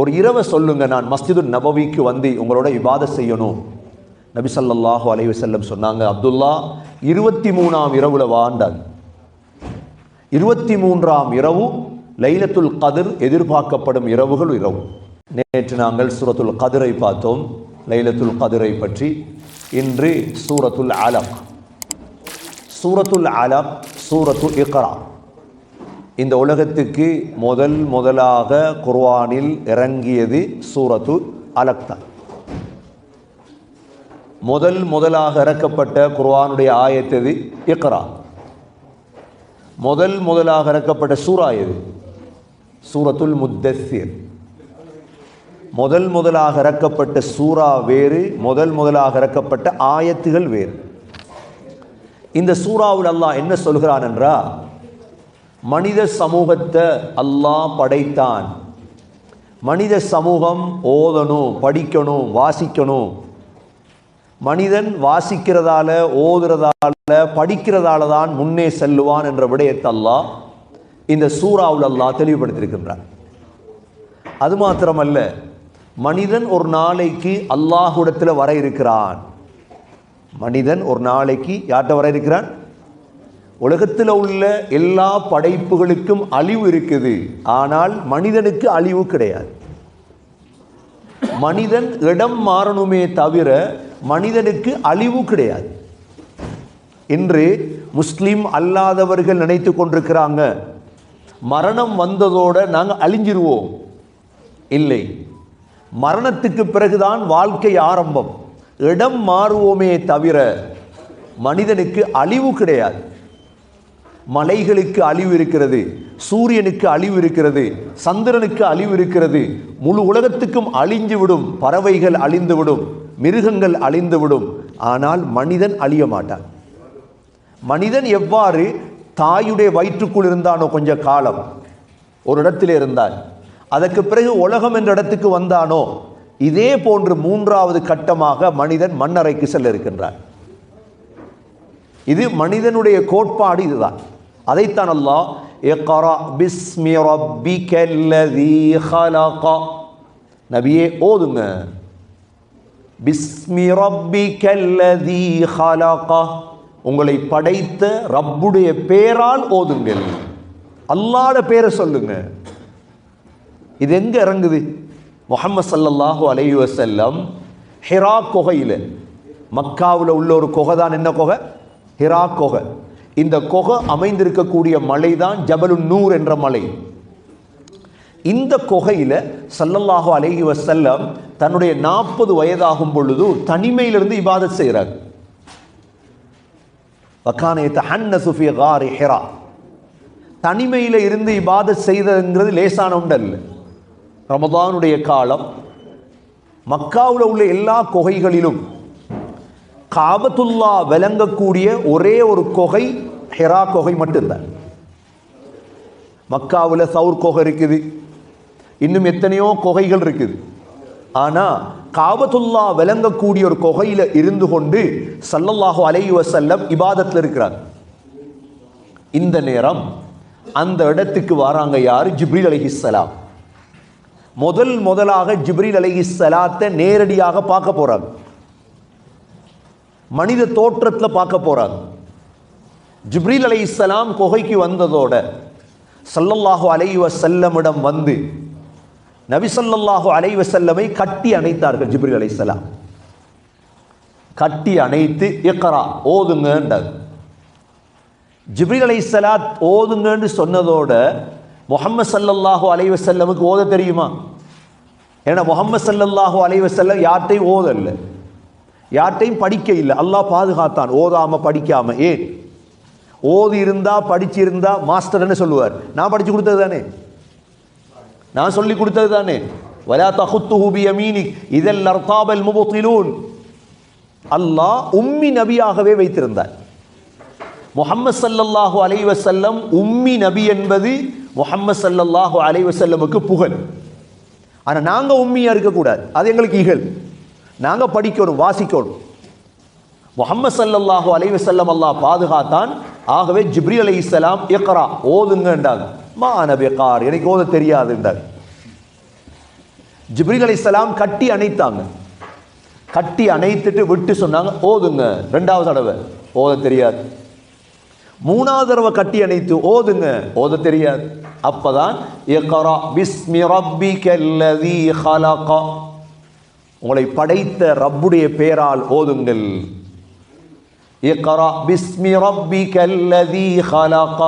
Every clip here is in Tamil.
ஒரு இரவை சொல்லுங்க நான் மஸ்ஜிது நபவிக்கு வந்து உங்களோட இபாத செய்யணும். நபி ஸல்லல்லாஹு அலைவு செல்லம் சொன்னாங்க அப்துல்லா இருபத்தி மூணாம் இரவுல வாண்டாங்க இருபத்தி மூன்றாம் இரவு லைலத்துல் கதிர் எதிர்பார்க்கப்படும் இரவுகள் இரவு. நேற்று நாங்கள் சூரத்துல் கதிரை பார்த்தோம். லைலத்துல் கதிரை பற்றி இன்று சூரத்துல் அலக். சூரத்துல் அலக் சூரத்துல் இக்ரா. இந்த உலகத்துக்கு முதல் முதலாக குர்வானில் இறங்கியது சூரத்து அலக்தான் முதல் முதலாக இறக்கப்பட்ட குர்வானுடைய ஆயத்தது இக்ரா. முதல் முதலாக இறக்கப்பட்ட சூரா எது? சூரத்துல் முத்தஸ்ஸிர். முதல் முதலாக இறக்கப்பட்ட சூரா வேறு முதல் முதலாக இறக்கப்பட்ட ஆயத்துகள் வேறு. இந்த சூறாவில் அல்லாஹ் என்ன சொல்கிறான் என்றால் மனித சமூகத்தை அல்லாஹ் படைத்தான். மனித சமூகம் ஓதணும் படிக்கணும் வாசிக்கணும். மனிதன் வாசிக்கிறதால ஓதுறதால படிக்கிறதால தான் முன்னே செல்லுவான் என்ற விடயத்தை அல்லாஹ் இந்த சூறாவில் அல்லாஹ் தெளிவுபடுத்தியிருக்கின்றான். அது மாத்திரமல்ல மனிதன் ஒரு நாளைக்கு அல்லாஹுடத்தில் வர இருக்கிறான். மனிதன் ஒரு நாளைக்கு யார்கிட்ட வர இருக்கிறான்? உலகத்தில் உள்ள எல்லா படைப்புகளுக்கும் அழிவு இருக்குது. ஆனால் மனிதனுக்கு அழிவு கிடையாது. மனிதன் இடம் மாறணுமே தவிர மனிதனுக்கு அழிவு கிடையாது. இன்று முஸ்லீம் அல்லாதவர்கள் நினைத்து கொண்டிருக்கிறாங்க மரணம் வந்ததோட நாங்கள் அழிஞ்சிருவோம். இல்லை மரணத்துக்கு பிறகுதான் வாழ்க்கை ஆரம்பம். இடம் மாறுவோமே தவிர மனிதனுக்கு அழிவு கிடையாது. மலைகளுக்கு அழிவு இருக்கிறது சூரியனுக்கு அழிவு இருக்கிறது சந்திரனுக்கு அழிவு இருக்கிறது முழு உலகத்துக்கும் அழிஞ்சு விடும் பறவைகள் அழிந்து விடும் மிருகங்கள் அழிந்து விடும் ஆனால் மனிதன் அழிய மாட்டான். மனிதன் எவ்வாறு தாயுடைய வயிற்றுக்குள் இருந்தானோ கொஞ்ச காலம் ஒரு இடத்தில் இருந்தான். அதற்கு பிறகு உலகம் என்ற இடத்துக்கு வந்தானோ இதே போன்று மூன்றாவது கட்டமாக மனிதன் மண்ணறைக்கு செல்ல இருக்கின்றான். இது மனிதனுடைய கோட்பாடு இதுதான். அதைத்தான் அல்லாஹ் எக்கரா பிஸ்மி ரப்பி கல்லதி ஹலகா நபியே ஓதுங்க. பிஸ்மி ரப்பி கல்லதி ஹலகா உங்களை படைத்த ரப்புடைய பேரால் ஓதுங்கள். அல்லாட பேரை சொல்லுங்க. இது எங்க இறங்குது? முகமது சல்லல்லாஹு அலை வசல்லம் ஹிரா குகையில். மக்காவில் உள்ள ஒரு குகை தான் என்ன குகை? ஹிரா குகை. இந்த குகை அமைந்திருக்கக்கூடிய மலை தான் ஜபலு நூர் என்ற மலை. இந்த குகையில் சல்லல்லாஹு அலைஹி வசல்லம் தன்னுடைய நாற்பது வயதாகும் பொழுது தனிமையிலிருந்து இபாதத் செய்கிறார் வக்கானயத்த ஹன்ன சுஃபி காரி ஹெரா. தனிமையில் இருந்து இபாதத் செய்ததுங்கிறது லேசான உண்டல்ல ரமதானுடைய காலம் மக்காவில் உள்ள எல்லா குகைகளிலும் காபத்துல்லா விளங்கக்கூடிய ஒரே ஒரு குகை ஹெரா குகை மட்டும்தான். மக்காவில் சவுர் குகை இருக்குது. இன்னும் எத்தனையோ குகைகள் இருக்குது. ஆனால் காபத்துல்லா விளங்கக்கூடிய ஒரு குகையில் இருந்து கொண்டு சல்லல்லாஹு அலையு வசல்லம் இபாதத்தில் இருக்கிறார் இந்த நேரம் அந்த இடத்துக்கு வராங்க யார்? ஜிப்ரீல் அலைஹிஸ்ஸலாம் முதல் முதலாக ஜிப்ரீல் அலைஹிஸ்ஸலாத்தை நேரடியாக பார்க்க போகிறாங்க மனித தோற்றத்தில் பார்க்க போகிறாங்க ஜிப்ரீல் அலைஹிஸ்ஸலாம் குகைக்கு வந்ததோட சல்லல்லாஹு அலைவ செல்லமிடம் வந்து நபி அலைவ செல்லமை கட்டி அணைத்தார்கள் ஜிப்ரீல் அலைஹிஸ்ஸலாம் கட்டி அணைத்து இக்கரா ஓதுங்கன்றார் ஜிப்ரீல் அலைஹிஸ்ஸலாத் ஓதுங்கன்னு சொன்னதோட முகமது சல்லல்லாஹு அலைவ செல்லமுக்கு ஓத தெரியுமா? ஏன்னா முகமது சல்லல்லாஹு அலைவ செல்லம் யார்ட்டையும் ஓதல்ல. யார்ட்டையும் படிக்க இல்லை. அல்லாஹ் பாதுகாத்தான். ஓதாம படிக்காம. ஏன்? ஓதி இருந்தா படிச்சிருந்தா மாஸ்டர்னு சொல்லுவார்? நான் படிச்சு கொடுத்தது தானே? நான் சொல்லி கொடுத்தது தானே? வலா தகுத்துஹு பியமீனிக். இதல் அர்தாபல் முபத்திலூன். அல்லாஹ் உம்மி நபியாகவே வைத்திருந்தார். முஹம்மது சல்லல்லாஹு அலைஹி வஸல்லம் உம்மி நபி என்பது முஹம்மது சல்லல்லாஹு அலைஹி வஸல்லமுக்கு புகழ். ஆனால் நாங்கள் உம்மியாக இருக்கக்கூடாது. அது எங்களுக்கு இகழ். நாங்க படிக்கணும் வாசிக்கணும். முகமது ஸல்லல்லாஹு அலைவு செல்லம் அல்லாஹ் பாதுகாத்தான். ஆகவே ஜிப்ரி அலைஹிஸ்ஸலாம் இக்ரா ஓதுங்கன்றாங்க. மா கார் எனக்கு ஓத தெரியாதுன்றார் அலி இஸ்லாம் கட்டி அணைத்தாங்க. கட்டி அணைத்துட்டு விட்டு சொன்னாங்க ஓதுங்க. ரெண்டாவது தடவை ஓத தெரியாது. மூணாவது தடவை கட்டி அணைத்து ஓதுங்க. ஓத தெரியாது. அப்பதான் இக்ரா பிஸ்மி ரப்பிக்கல்லதீ ஹலக உங்களை படைத்த ரப்புடைய பெயரால் ஓதுங்கள். இக்ரா பிஸ்மி ரப்பிக்கல்லதீ ஹலக.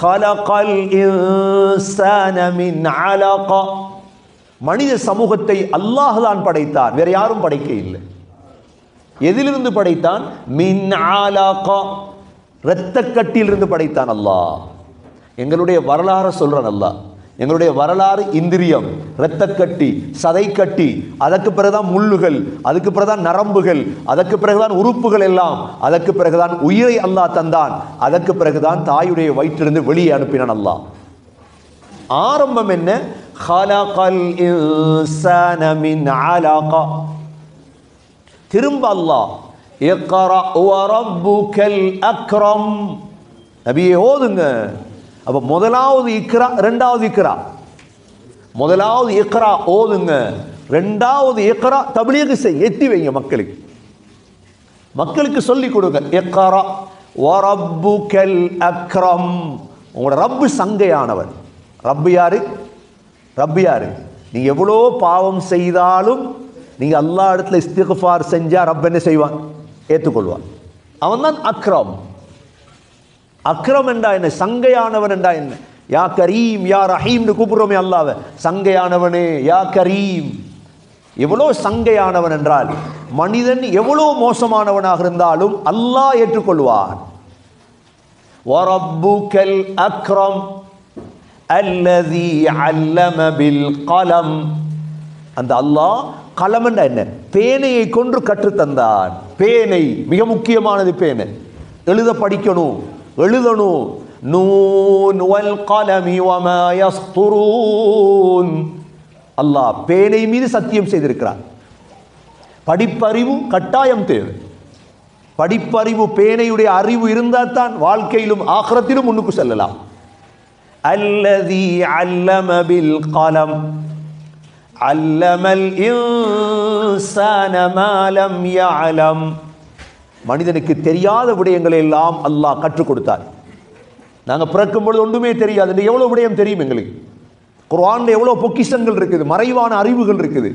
ஹலகல் இன்சான மின் அலக. மனித சமூகத்தை அல்லாஹ் தான் படைத்தான் வேற யாரும் படைக்க இல்லை எதிலிருந்து படைத்தான்? மின் ஆலாக்கா இரத்த கட்டியிலிருந்து படைத்தான் அல்லாஹ். எங்களுடைய வரலாறு சொல்றான் அல்லாஹ். எங்களுடைய வரலாறு இந்திரியம் இரத்தக்கட்டி சதைக்கட்டி அதற்கு பிறகுதான் முள்ளுகள் அதுக்கு பிறகுதான் நரம்புகள் அதற்கு பிறகுதான் உறுப்புகள் எல்லாம் அதற்கு பிறகுதான் உயிரை அல்லாஹ் தந்தான் அதற்கு பிறகுதான் தாயுடைய வயிற்றிலிருந்து வெளியே அனுப்பினான் அல்லாஹ். ஆரம்பம் என்ன? திரும்ப அல்லாஹ் அக்ரம். நபியே ஓதுங்க. அப்போ முதலாவது இக்ரா ரெண்டாவது இக்ரா. முதலாவது இக்ரா ஓதுங்க. ரெண்டாவது இக்ரா தபிலீக செய் எத்தி வைங்க மக்களுக்கு. மக்களுக்கு சொல்லி கொடுங்க இக்ரா வரப்பு ரப்புக்கல் அக்ரம். உங்களோட ரப்பு சங்கையானவர். ரப்பு யாரு? ரப்பு யாரு? நீ எவ்வளோ பாவம் செய்தாலும் நீங்க எல்லா இடத்துல இஸ்திக்ஃபார் செஞ்சா ரப் என்ன செய்வான்? ஏற்றுக்கொள்வான் அவன் தான் அக்ரம். அக்ரம் என்றா என்ன? சங்கையானவன் என்றா என்ன? யா கரீம் யா ரஹீம்னு கூப்பிடுறோமே அல்லாவ சங்கையானவனே யா கரீம். எவ்வளோ சங்கையானவன் என்றால் மனிதன் எவ்வளோ மோசமானவனாக இருந்தாலும் அல்லாஹ் ஏற்றுக்கொள்வான். அக்ரம் அல்லதி அல்லம கலம். அந்த அல்லாஹ் கலம்னா என்ன? பேனையை கொன்று கற்றுத்தந்தான். பேனை மிக முக்கியமானது பேனை. எழுத படிக்கணும். எழுதணும். நூன் வல் கலமி வமா அல்லாஹ் பேனை மீது சத்தியம் செய்திருக்கிறார். படிப்பறிவு கட்டாயம் தேவை. படிப்பறிவு பேனையுடைய அறிவு இருந்தால் தான் வாழ்க்கையிலும் ஆخرத்திலும் முன்னுக்கு செல்லலாம். அல்லதி அல்லம பில் கலம். அல்லமல் இன்சான மாலம் யஅலம். மனிதனுக்கு தெரியாத விடயங்களை எல்லாம் அல்லாஹ் கற்றுக் கொடுத்தார். நாங்கள் பிறக்கும் பொழுது ஒன்றுமே தெரியாது. இந்த எவ்வளோ விடயம் தெரியும் எங்களுக்கு? குர்ஆனில் எவ்வளோ பொக்கிஷங்கள் இருக்குது மறைவான அறிவுகள் இருக்குது.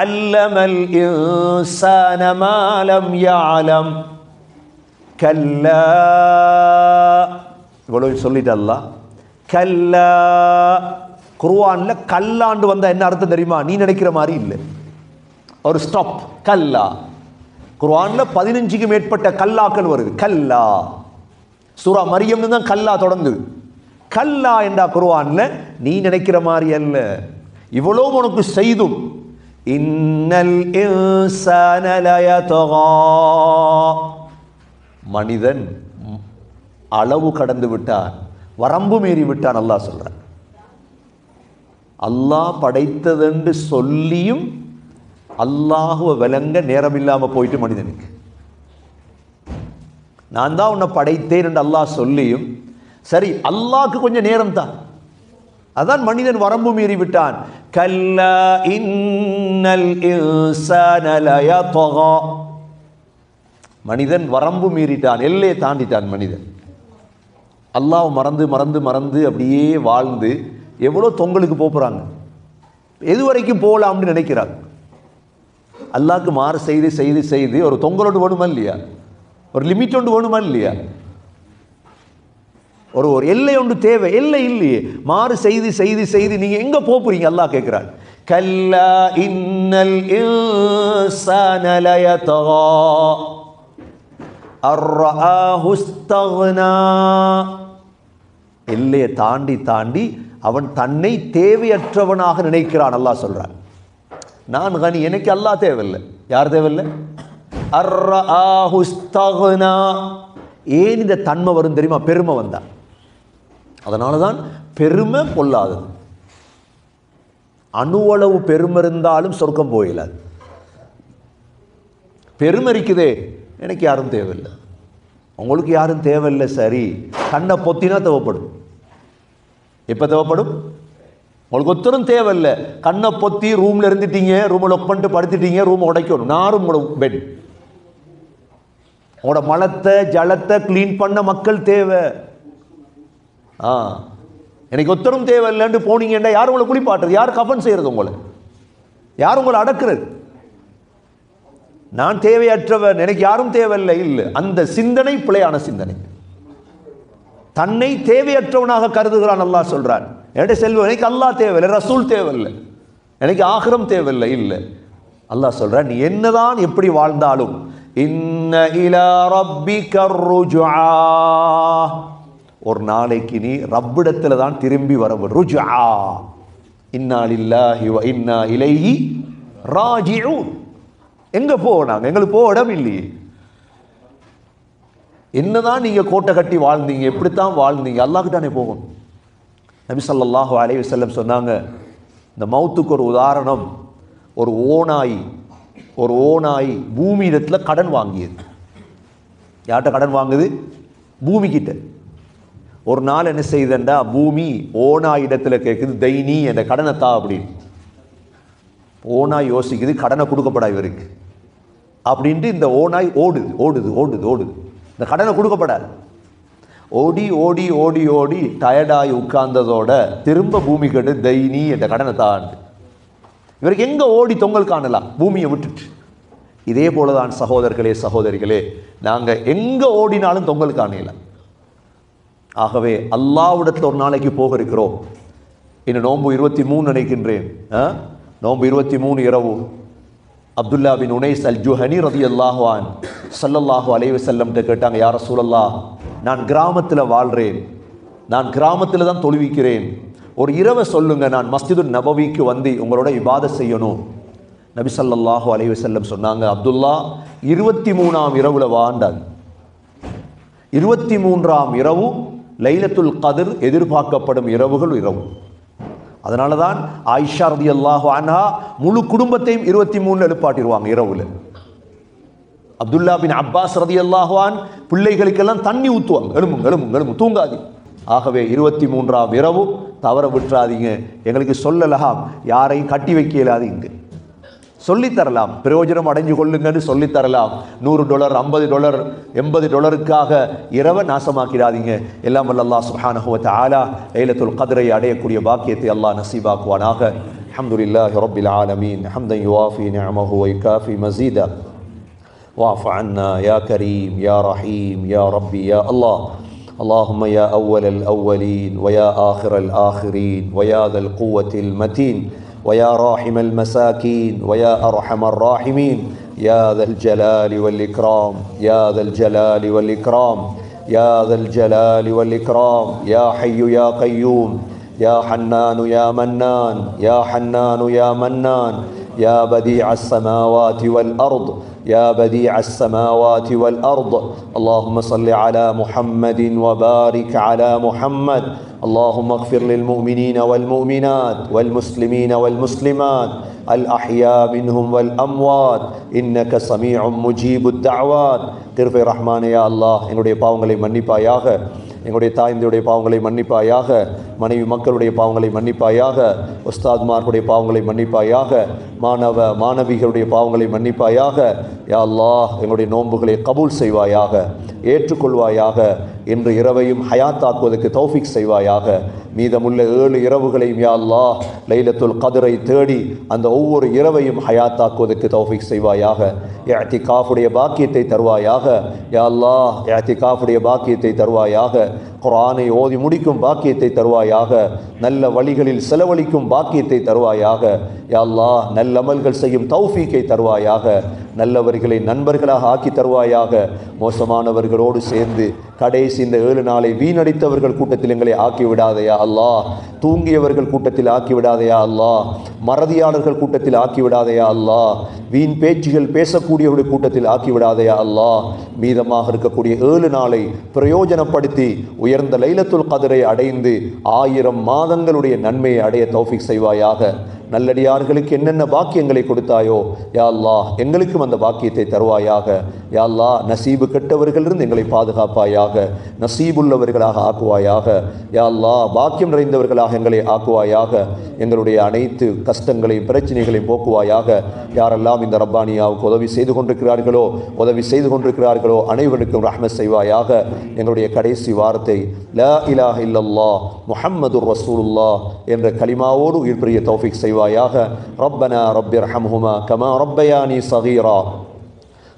அல்லமல் இன்சானமாலம் யாலம் கல்லா. இவ்வளோ சொல்லிட்டு அல்லாஹ் கல்லா. குர்ஆனில் கல்லாண்டு வந்தால் என்ன அர்த்தம் தெரியுமா? நீ நினைக்கிற மாதிரி இல்லை. ஒரு ஸ்டாப் கல்லா. குர்ஆன்ல பதினஞ்சுக்கு மேற்பட்ட கல்லாக்கள் வருது. கல்லா. சூரா மரியம்னு தான் கல்லா தொடங்குது. கல்லா என்றா குர்ஆன்ல நீ நினைக்கிற மாதிரி அல்ல. இவ்வளவு உனக்கு செய்தும். இன்னல் மனிதன் அளவு கடந்து விட்டான். வரம்பு மீறி விட்டான் அல்லாஹ் சொல்றான். அல்லாஹ் படைத்ததென்று சொல்லியும் அல்லாஹுவ விளங்க நேரம் இல்லாமல் போயிட்டு மனிதனுக்கு. நான் தான் உன்னை படைத்தேன் என்று அல்லாஹ் சொல்லியும் சரி அல்லாஹ்க்கு கொஞ்சம் நேரம் தான். அதான் மனிதன் வரம்பு மீறி விட்டான். கல்லா இன்னல் மனிதன் வரம்பு மீறிட்டான் எல்லையை தாண்டிட்டான் மனிதன். அல்லாஹ் மறந்து மறந்து மறந்து அப்படியே வாழ்ந்து எவ்வளோ தொங்கலுக்கு போகிறாங்க எது வரைக்கும் போகலாம்னு நினைக்கிறாங்க. அல்லாஹ்க்கு மாறு செய்து செய்து செய்து ஒரு தொங்கலோடு வேணுமா இல்லையா? ஒரு லிமிட் ஒன்று வேணுமா இல்லையா? ஒரு ஒரு எல்லை ஒன்று தேவை எல்லை இல்லையே. மாறு செய்து செய்து செய்து நீங்கள் எங்கே போறீங்க அல்லாஹ் கேட்கிறான். கல்லா இன்னல் இன்சான லயதகா. எல்லையை தாண்டி தாண்டி அவன் தன்னை தேவையற்றவனாக நினைக்கிறான் அல்லாஹ் சொல்கிறான் நான் கனி எனக்கு அல்லா தேவையில்லை. யார் தேவையில்லை? அர்ரஆஹு ஏன் இந்த தன்மை வரும் தெரியுமா? பெருமை வந்தா. அதனால தான் பெருமை பொல்லாதது. அணுவளவு பெருமை இருந்தாலும் சொர்க்கம் போயிடாது பெருமை இருக்குதே. எனக்கு யாரும் தேவையில்லை. உங்களுக்கு யாரும் தேவையில்லை சரி. கண்ணை பொத்தினா தேவைப்படும். எப்போ தேவைப்படும்? உங்களுக்கு ஒத்தரும் தேவையில்லை. கண்ணை பொத்தி ரூம்ல இருந்துட்டீங்க ரூமில் லொக் பண்ணிட்டு படுத்துட்டீங்க ரூமை உடைக்கணும். நாரும் உங்களோட பெட் உங்களோட மலத்தை ஜலத்தை க்ளீன் பண்ண மக்கள் தேவை. ஆ. எனக்கு ஒத்தரும் தேவையில்லைன்னு போனீங்கன்னா யார் உங்களை குளிப்பாட்டுறது யார் கஃபன் செய்யறது உங்களை? யார் உங்களை அடக்குறது? நான் தேவையற்றவன் எனக்கு யாரும் தேவையில்லை இல்லை. அந்த சிந்தனை பிழையான சிந்தனை. தன்னை தேவையற்றவனாக கருதுகிறான் அல்லாஹ் சொல்றான். என்கிட்ட செல்வம் எனக்கு அல்லாஹ் தேவையில்லை ரசூல் தேவையில்லை. எனக்கு ஆகிரம் தேவையில்லை இல்லை. அல்லாஹ் சொல்றான் நீ என்னதான் எப்படி வாழ்ந்தாலும் இன்ன இலா ரப்பிக ருஜுஆ. ஒரு நாளைக்கு நீ ரப்பிடத்தில் தான் திரும்பி வரவு ருஜா இன்னா லில்லாஹி வ இன்னா இலைஹி ராஜிஊன். எங்க போனாங்க எங்களுக்கு போக இடம் இல்லையே. என்னதான் நீங்க கோட்டை கட்டி வாழ்ந்தீங்க எப்படித்தான் வாழ்ந்தீங்க? அல்லாஹ்க்கு தானே போகணும். நபி அலைவி அலைஹி சொன்னாங்க இந்த மௌத்துக்கு ஒரு உதாரணம் ஒரு ஓனாய் ஒரு ஓனாய் பூமி இடத்துல கடன் வாங்கியது. யார்கிட்ட கடன் வாங்குது? பூமி கிட்ட ஒரு நாள் என்ன செய்தண்டா பூமி ஓனாய் இடத்துல கேட்குது தைனி என்ற கடனை தா அப்படின்னு. ஓனாய் யோசிக்குது கடனை கொடுக்கப்படா இவருக்கு. அப்படின்ட்டு இந்த ஓனாய் ஓடுது ஓடுது ஓடுது ஓடுது. இந்த கடனை கொடுக்கப்படாது. ஓடி ஓடி ஓடி ஓடி டயர்டாகி உட்கார்ந்ததோட திரும்ப பூமி கெடு தைனி என்ற கடனை தாண்டு இவருக்கு எங்கே ஓடி தொங்கல் காணலாம்? பூமியை விட்டுட்டு. இதே போலதான் சகோதரர்களே சகோதரிகளே நாங்கள் எங்கே ஓடினாலும் தொங்கல் காணலாம். ஆகவே அல்லாவிடத்தில் ஒரு நாளைக்கு போக இருக்கிறோம். இன்னும் நோன்பு இருபத்தி மூணு நினைக்கின்றேன். ஆ? நோன்பு இருபத்தி மூணு இரவு. அப்துல்லா பின் உனைஸ் அல் ஜுஹனி ரதி அல்லாஹான் சல்லல்லாஹு அலைஹி வஸல்லம்ட்ட கேட்டாங்க யார சூழல்லா நான் கிராமத்தில் வாழ்கிறேன் நான் கிராமத்தில் தான் தொழுவிக்கிறேன். ஒரு இரவை சொல்லுங்க நான் மஸ்ஜிது நபவிக்கு வந்து உங்களோட இபாத செய்யணும். நபி சல்லாஹு அலைவ செல்லம் சொன்னாங்க அப்துல்லா இருபத்தி மூணாம் இரவுல வாண்டாங்க இருபத்தி மூன்றாம் இரவு லைலத்துல் கதிர் எதிர்பார்க்கப்படும் இரவுகள் இரவு. அதனால தான் ஆயிஷா ரதி அல்லாஹு அன்ஹா முழு குடும்பத்தையும் இருபத்தி மூணு எழுப்பாட்டிடுவாங்க இரவுல. அப்துல்லா பின் அப்பாஸ் ரதி அல்லாஹான் பிள்ளைகளுக்கெல்லாம் தண்ணி ஊற்றுவாங்க எழும்பும் எழும்பும் எழும்பும் தூங்காது ஆகவே இருபத்தி மூன்றாம் இரவு தவற விட்டுறாதீங்க. எங்களுக்கு சொல்லலாம் யாரையும் கட்டி வைக்க இயலாதீங்க சொல்லித் தரலாம் பிரயோஜனம் அடைஞ்சு கொள்ளுங்கன்னு சொல்லித் தரலாம் நூறு டாலர் ஐம்பது டாலர் எண்பது டாலருக்காக இரவை நாசமாக்கிடாதீங்க. எல்லாம் வல்ல சுஹானஹுவத் ஆலா வ தஆலா லைலத்துல் கதிரை அடையக்கூடிய பாக்கியத்தை அல்லாஹ் நசீபாக்குவானாக. அல்ஹம்துலில்லாஹி ரப்பில் ஆலமீன். ஹம்தன் யுவாஃபி நிஅமஹு வ யுகாஃபி மஸீதா واعف عنا يا كريم يا رحيم يا ربي يا الله. اللهم يا أول الأولين ويا آخر الآخرين ويا ذا القوة المتين ويا راحم المساكين ويا أرحم الراحمين. يا ذا الجلال والإكرام يا ذا الجلال والإكرام يا ذا الجلال والإكرام. يا حي يا قيوم يا حنان يا منان يا حنان يا منان. يا بديع السماوات والأرض يا بديع السماوات والأرض اللهم صل على محمد وبارك على محمد اللهم اغفر للمؤمنين والمؤمنات والمسلمين والمسلمات الأحياء منهم والأموات إنك سميع مجيب الدعوات கிருபை ரஹ்மானே யா அல்லாஹ் எங்களுடைய பாவங்களை மன்னிப்பாயாக எங்களுடைய தாய்ந்தருடைய பாவங்களை மன்னிப்பாயாக மனைவி மக்களுடைய பாவங்களை மன்னிப்பாயாக உஸ்தாத்மார்களுடைய பாவங்களை மன்னிப்பாயாக மாணவ மாணவிகளுடைய பாவங்களை மன்னிப்பாயாக யா அல்லாஹ் எங்களுடைய நோன்புகளை கபூல் செய்வாயாக ஏற்றுக்கொள்வாயாக இன்று இரவையும் ஹயாத்தாக்குவதற்கு தௌஃபிக் செய்வாயாக மீதமுள்ள ஏழு இரவுகளையும் யா அல்லாஹ் லைலத்துல் கதிரை தேடி அந்த ஒவ்வொரு இரவையும் ஹயாத்தாக்குவதற்கு தௌஃபிக் செய்வாயாக யாத்தி காஃபுடைய பாக்கியத்தை தருவாயாக யா அல்லாஹ் யாத்தி காஃபுடைய பாக்கியத்தை தருவாயாக குரானை ஓதி முடிக்கும் பாக்கியத்தை தருவாயாக நல்ல வழிகளில் செலவழிக்கும் பாக்கியத்தை தருவாயாக. யா அல்லாஹ் நல்ல அமல்கள் செய்யும் தௌஃபீக்கை தருவாயாக. நல்லவர்களை நண்பர்களாக ஆக்கி தருவாயாக. மோசமானவர்களோடு சேர்ந்து கடைசி இந்த ஏழு நாளை வீணடித்தவர்கள் கூட்டத்தில் எங்களை ஆக்கி விடாதையா அல்லா. தூங்கியவர்கள் கூட்டத்தில் ஆக்கி விடாதையா அல்லா. மறதியாளர்கள் கூட்டத்தில் ஆக்கி விடாதையா அல்லா. வீண் பேச்சுகள் பேசக்கூடியவருடைய கூட்டத்தில் ஆக்கி விடாதையா அல்லாஹ் மீதமாக இருக்கக்கூடிய ஏழு நாளை பிரயோஜனப்படுத்தி உயர்ந்த லைலத்துல் கதிரை அடைந்து ஆயிரம் மாதங்களுடைய நன்மையை அடைய தௌஃபிக் செய்வாயாக. நல்லடியார்களுக்கு என்னென்ன பாக்கியங்களை கொடுத்தாயோ யா எங்களுக்கும் அந்த பாக்கியத்தை தருவாயாக. யா நசீபு கெட்டவர்களிலிருந்து எங்களை பாதுகாப்பாயாக நசீபுள்ளவர்களாக ஆக்குவாயாக. யா அல்லாஹ் பாக்கியம் நிறைந்தவர்களாக எங்களை ஆக்குவாயாக. எங்களுடைய அனைத்து கஷ்டங்களையும் பிரச்சனைகளையும் போக்குவாயாக. யாரெல்லாம் இந்த ரப்பானியாவுக்கு உதவி செய்து கொண்டிருக்கிறார்களோ உதவி செய்து கொண்டிருக்கிறார்களோ அனைவருக்கும் ரஹ்மத் செய்வாயாக. எங்களுடைய கடைசி வார்த்தை லா இலாஹ இல்லல்லா முஹம்மது ரசூலுல்லா என்ற களிமாவோடு உயிர் தௌஃபிக் தௌஃபிக் رواياها ربنا رب ارحمهما كما ربياني صغيرا.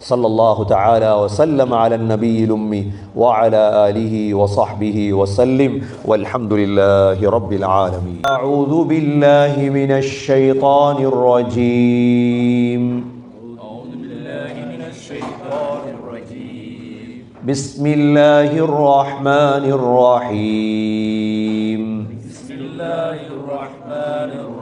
صلى الله تعالى وسلم على النبي الأمي وعلى آله وصحبه وسلم. والحمد لله رب العالمين. أعوذ بالله من الشيطان الرجيم. أعوذ بالله من الشيطان الرجيم. بسم الله الرحمن الرحيم. بسم الله الرحمن الرحيم.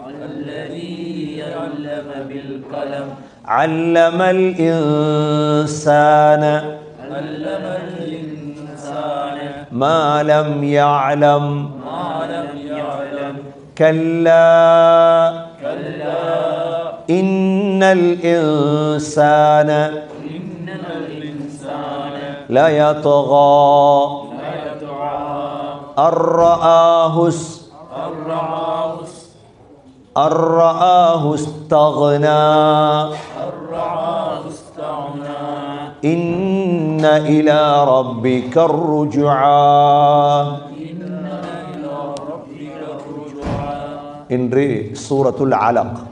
علم الإنسان علم الإنسان ما لم يعلم ما لم يعلم كلا كلا إن الإنسان إن الإنسان ليطغى أن رآه أن رآه استغنى إن إلى ربك الرجعى. إن ربك الرجعى. إن سورة العلق.